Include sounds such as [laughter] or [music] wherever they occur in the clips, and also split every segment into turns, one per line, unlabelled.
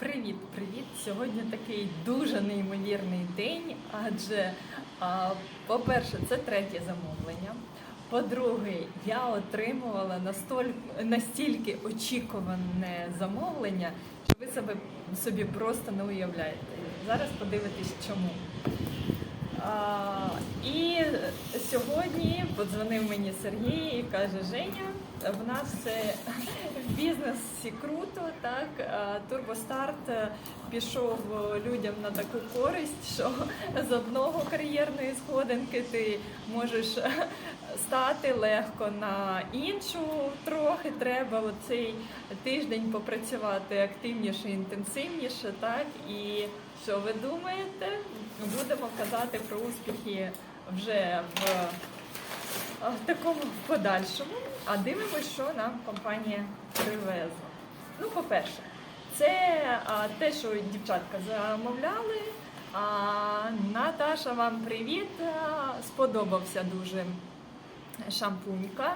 Привіт-привіт! Сьогодні такий дуже неймовірний день, адже, по-перше, це третє замовлення. По-друге, я отримувала настільки очікуване замовлення, що ви себе собі просто не уявляєте. Зараз подивитесь, чому. І сьогодні подзвонив мені Сергій і каже: Женя, в нас все в бізнесі круто, так турбостарт пішов людям на таку користь, що з одного кар'єрної сходинки ти можеш стати легко на іншу. Трохи треба оцей тиждень попрацювати активніше, інтенсивніше, так і що ви думаєте? Будемо казати про успіхи вже в, в такому в подальшому. А дивимося, що нам компанія привезла. Ну, по-перше, це а, те, що дівчатка замовляли. А, Наташа, вам привіт! А, Сподобався дуже шампунька.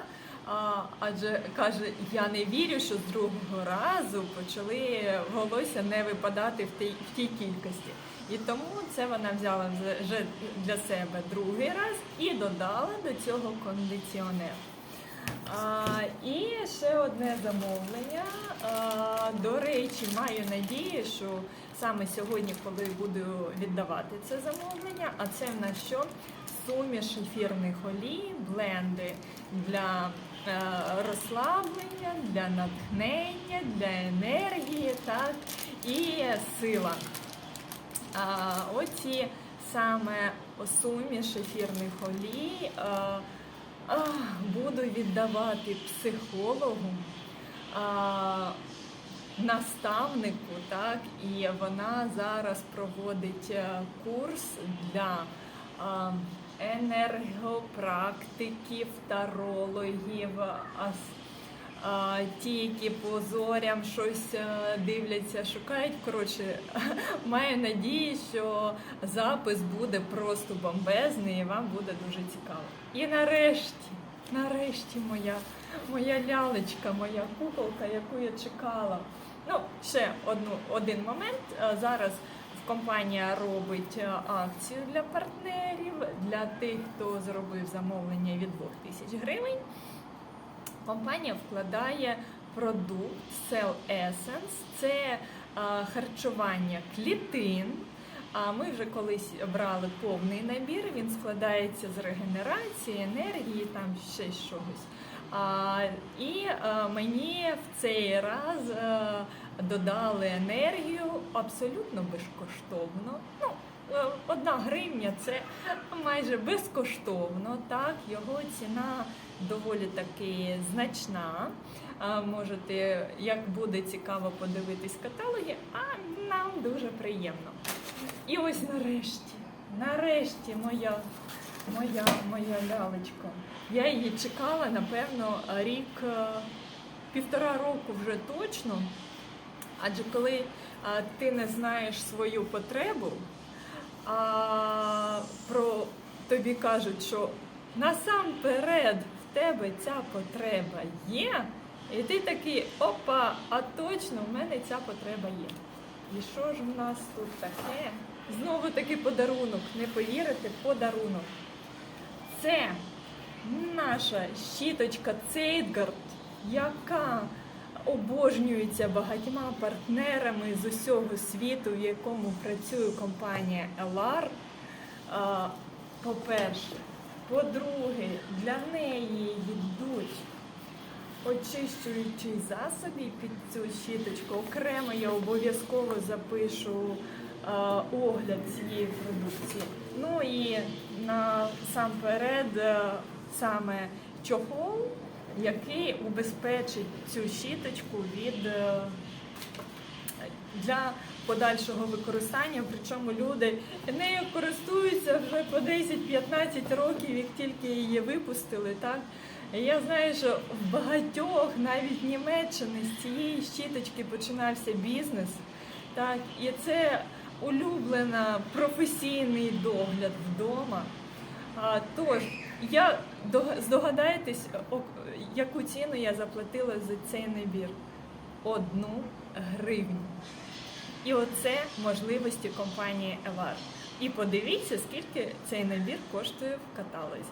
Адже каже, я не вірю, що з другого разу почали волосся не випадати в тій, в тій кількості. І тому це вона взяла вже- для себе другий раз і додала до цього кондиціонер. А, і ще одне замовлення. А, до речі, маю надію, що саме сьогодні, коли буду віддавати це замовлення, а це в нас що? Суміш ефірних олій, бленди для е, розслаблення, для натхнення, для енергії, так, і сила. Оці саме суміш ефірних олій а, буду віддавати психологу, наставнику, так, і вона зараз проводить е, курс для енергопрактиків, тарологів, ті, які по зорям щось е, дивляться, шукають. Коротше, [laughs] маю надію, що запис буде просто бомбезний і вам буде дуже цікаво. І нарешті, нарешті, моя, моя лялечка, моя куколка, яку я чекала. Ну, ще одну, один момент. Е, Зараз компанія робить е, акцію для партнерів, для тих, хто зробив замовлення від 2000 гривень. Компанія вкладає продукт Cell Essence. Це а, харчування клітин. А ми вже колись брали повний набір. Він складається з регенерації, енергії, там ще. А, і а, мені в цей раз а, додали енергію абсолютно безкоштовно. Ну, е, Одна гривня це майже безкоштовно. Так, його ціна доволі таки значна. Можете, як буде цікаво подивитись каталоги, а нам дуже приємно. І ось нарешті, нарешті моя, моя, моя лялечка. Я її чекала, напевно, рік, е, півтора року вже точно. Адже коли а, ти не знаєш свою потребу, а про тобі кажуть, що насамперед в тебе ця потреба є, і ти такий, опа, а точно в мене ця потреба є. І що ж в нас тут таке? Знову таки подарунок, не повірите, подарунок. Це наша щіточка Цейтгард, яка обожнюється багатьма партнерами з усього світу, в якому працює компанія LR. По-перше, по-друге, для неї йдуть очищуючий засоби під цю щіточку. Окремо я обов'язково запишу огляд цієї продукції. Ну і насамперед е, саме чохол, який убезпечить цю щіточку від е, для подальшого використання. Причому люди нею користуються вже по 10-15 років, як тільки її випустили. Так? Я знаю, що в багатьох, навіть Німеччини, з цієї щіточки починався бізнес. Так? І це улюблена професійний догляд вдома. Тож, я здогадаєтесь, яку ціну я заплатила за цей набір? Одну гривню. І оце можливості компанії Evar. І подивіться, скільки цей набір коштує в каталозі.